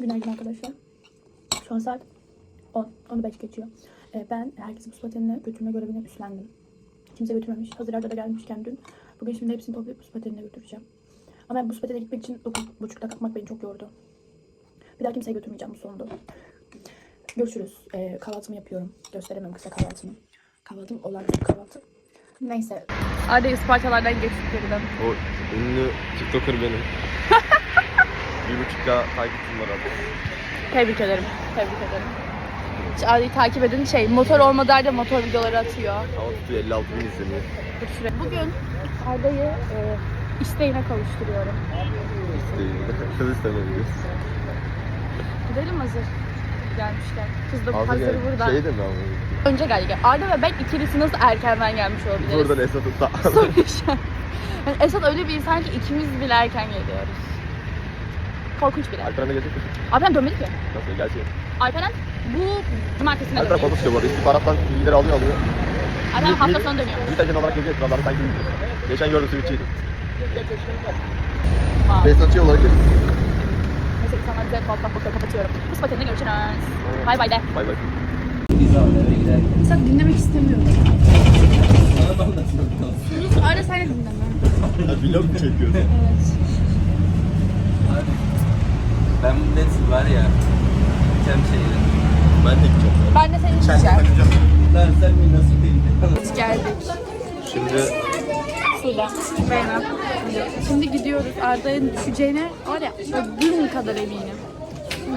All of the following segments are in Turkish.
Günaydın arkadaşlar. Şu an saat 10, 15 geçiyor. Ee, ben herkesi buz patenine götürme görevini üstlendim. Kimse götürmemiş. Hazır arada da gelmişken dün. Bugün şimdi hepsini toplayıp buz patenine götüreceğim. Ama ben buz patenine gitmek için 9.30'da kalkmak beni çok yordu. Bir daha kimseye götürmeyeceğim bu sonunda. Görüşürüz. Ee, kahvaltımı yapıyorum. Gösteremem kısa kahvaltımı. Kahvaltım olan bir kahvaltı. Neyse. Hadi Ispartalardan geçtik geriden. O ünlü TikToker benim. Bir buçuk K takipçim var abi. Tebrik ederim. Tebrik ederim. Adi'yi takip edin. Şey, motor olmadığı halde motor videoları atıyor. Hava tutuyor 56 bin izleniyor. Bugün Arda'yı e, isteğine kavuşturuyorum. İşte kız istemeliyiz. Gidelim hazır. Gelmişler. Kız da Hazır hazır yani burada. şey de mi abi? Önce geldi. Arda ve ben ikilisi nasıl erkenden gelmiş olabiliriz? Buradan Esat'ı sağ. Yani Esat öyle bir insan ki ikimiz bile erken geliyoruz. Korkunç biri. Alperen'e gelecek misin? Alperen dönmedi ki. Nasıl gerçi? Alperen bu cumartesine Alperen dönüyor. konuşuyor bu arada. İstihbarattan bilgileri alıyor alıyor. Alperen hafta sonu dönüyor. Bir tane olarak gelecek. Buraları sanki Geçen gördüm Switch'iydi. Aa. Besatçı olarak gelecek. Neyse insanlar bize bak bak bak kapatıyorum. Bu spatenle görüşürüz. Bay bay de. Bay bay. Sen dinlemek istemiyorum. Arda sen de dinleme. Vlog mu çekiyorsun? Evet. Ben net var ya. Gideceğim şeyle. Ben de gideceğim. Ben de seni içeceğim. Lan sen bir nasıl değil? Biz geldik. Şimdi Suda. Beğenmem. Şimdi gidiyoruz. Arda'nın düşeceğine var ya ödüm kadar eminim.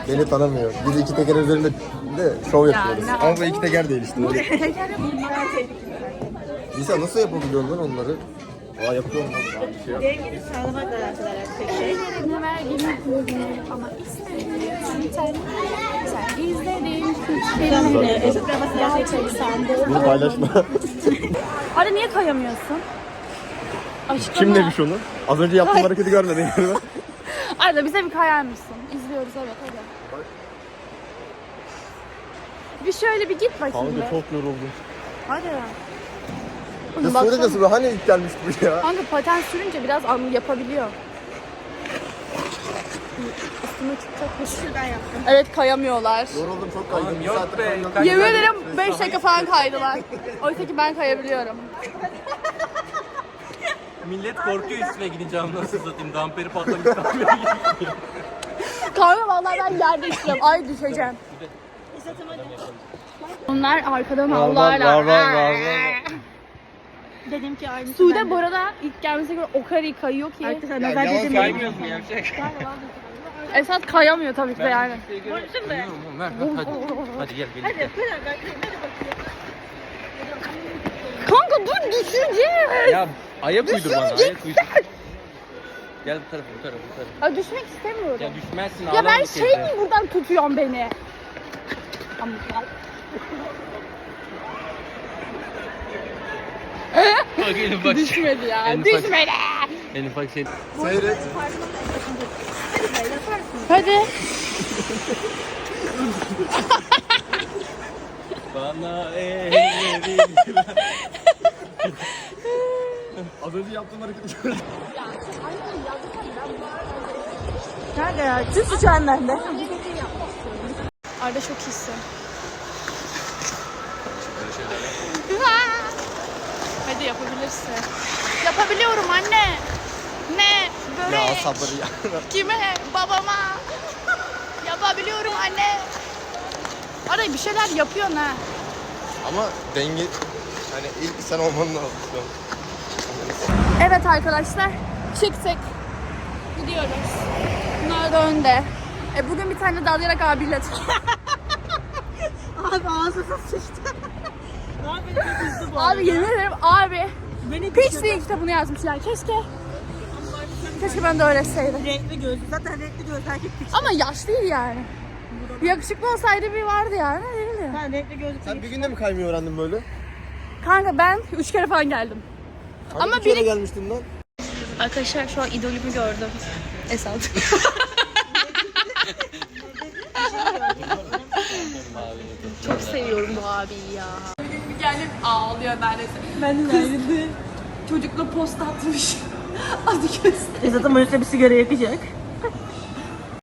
beni tanımıyor. Biz iki teker üzerinde de şov yapıyoruz. ne Ama bu iki teker değil işte. Nisa nasıl yapabiliyorsun lan onları? Aa yapıyorum şey. Dengeni sağlamak var arkadaşlar. Şey, Ellerine vergini koydum ama izledin hiçbirini. Esat arabası gerçekten de. Bunu paylaşma. Arda niye kayamıyorsun? Açıklama. Kim demiş onu? Az önce yaptığım hareketi görmedin galiba. Arda bize bir kayar mısın? İzliyoruz evet hadi. Bir şöyle bir git bakayım Kanka çok yoruldum. Hadi. Ya baksana. nasıl be? Hani ilk gelmişti bu ya? Kanka paten sürünce biraz an yapabiliyor. Üstüme çok Şuradan yaptım. Evet kayamıyorlar. Yoruldum çok kaydım. Bir yok saattir be, kayıyorum. kay- Yemin ederim 5 dakika falan kaydılar. Oysa ki ben kayabiliyorum. Millet korkuyor üstüne gideceğim nasıl satayım. Damperi patlamış damperi gibi. Kanka vallahi ben yerde istiyorum. Ay düşeceğim. Esat'ım hadi. Onlar arkadan var, avlarlar. var, var, var, var. Dedim ki aynısı Sude bu arada ilk gelmesine göre o kadar iyi kayıyor ki. Artık sen Ya, nazar yalan dedim. Kaymıyorsun yavşak. Esat kayamıyor tabii ki de yani. Konuşun be. Hadi. Hadi gel Hadi birlikte. Kanka dur düşeceğiz. Ya ayak uydur bana ayak uydur. Gel bu tarafa bu tarafa bu tarafa. Ya düşmek istemiyorum. Ya düşmezsin Ya ben bir şey kere. mi buradan tutuyorsun beni? Ama Bak ufak şey. düşmedi ya. Ufak- Düşmedi. En ufak şey. Seyret. Hadi. Bana ellerin Az önce yaptığım hareketi gördüm. Nerede ya? Tüm suçu bende. Arda çok iyisin. Hadi yapabilirsin. Yapabiliyorum anne. Ne? Börek. Ya sabır ya. Kime? Babama. Yapabiliyorum anne. Arada bir şeyler yapıyorsun ha. Ama denge... Hani ilk sen olman lazım şu an. Evet arkadaşlar çıktık. Gidiyoruz. Bunlar da önde. E, bugün bir tane dalayarak abiyle Abi ağzına sıçtı. Bu Abi yemin ederim abi. Piç diye kitabını yazmışlar. Keşke. Keşke ben de öğretseydim. Renkli gözlü. Zaten renkli gözlü erkek piç. Ama yaş değil yani. Yakışıklı olsaydı bir vardı yani. Değildi. Ben renkli gözlü Sen bir günde mi kaymayı öğrendin böyle? Kanka ben üç kere falan geldim. Hani Ama bir kere biri- gelmiştin lan. Arkadaşlar şu an idolümü gördüm. Esat. Çok seviyorum bu abiyi ya. Gelip ağlıyor neredeyse. Ben de ayrıldı. Çocukla post atmış. Adı göster. Esat'ın önüne bir sigara yakacak.